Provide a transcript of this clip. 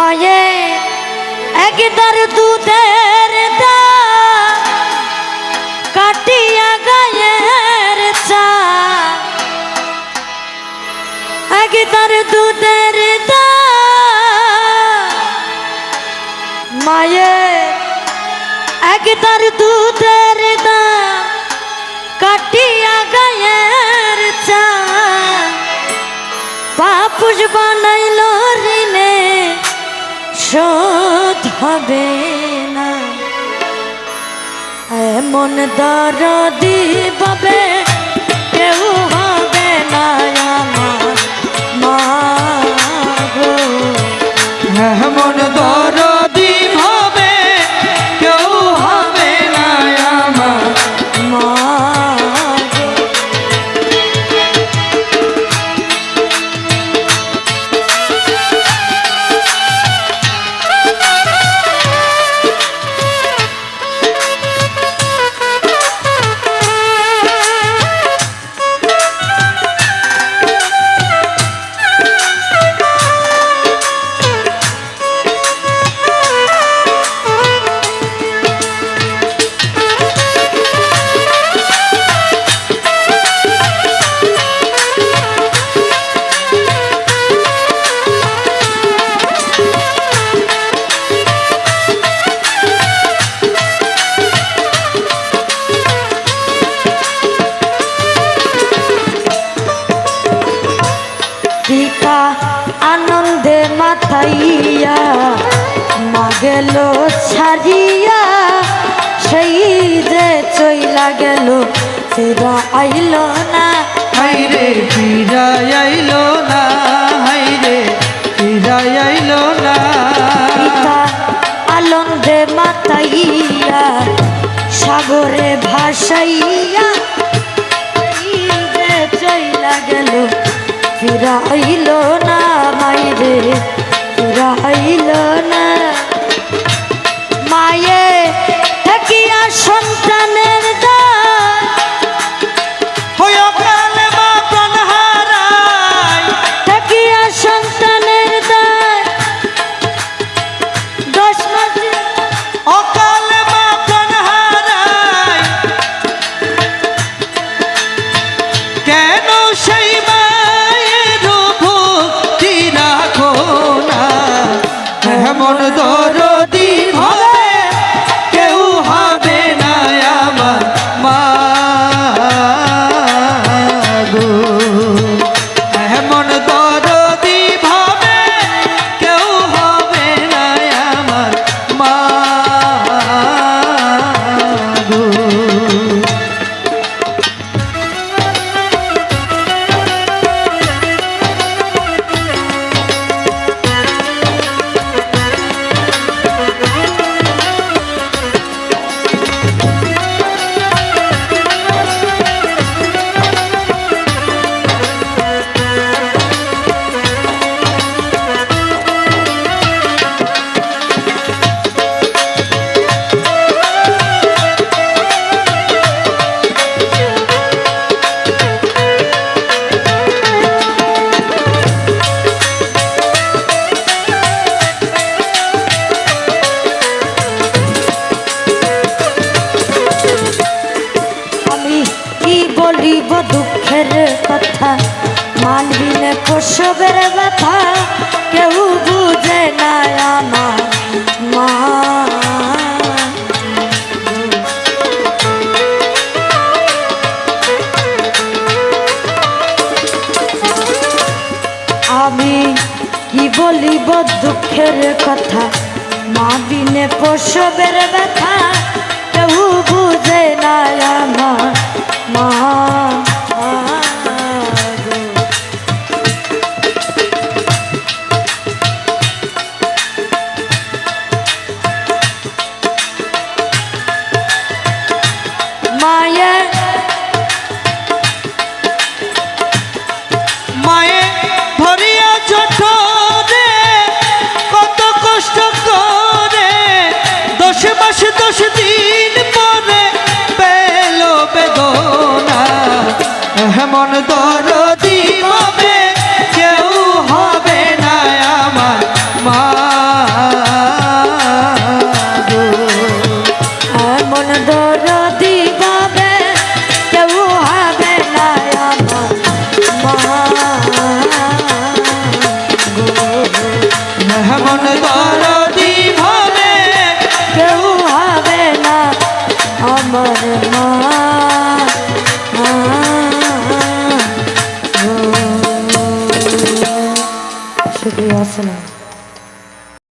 মায়ে একদার দুধের দা কাটিয়া গায়ের চা একদার দুধের দা মায়ে একদার দুধের দা কাটিয়া গায়ের চা পাপুষ বানাইল হবে না। এমন দরদি পাবে কেউ হবে না আমার মা গো। এমন মাথাইয়া মা গেল ছাড়িয়া সেই যে চইলা গেল ফিরা আইল না। হাইরে ফিরা আইলো না হাইরে ফিরা আইলো না। পিতা আনন্দে মাথাইয়া সাগরে ভাসাইয়া সেই যে চইলা গেল ফিরা আইল না। প্রসবের ব্যথা কেউ বুঝে না আমার মা। আমি কি বলিব দুঃখের কথা? মা বিনে প্রসবের ব্যথা কেউ বুঝে না আমার মা। দশ দিন পরে পেল বেদনা। এমন দরদি হবে, কেউ হবে না আমার মা। এমন দরদি হবে, কেউ হবে না আমার মা। শুক্রিয়া আসসালাম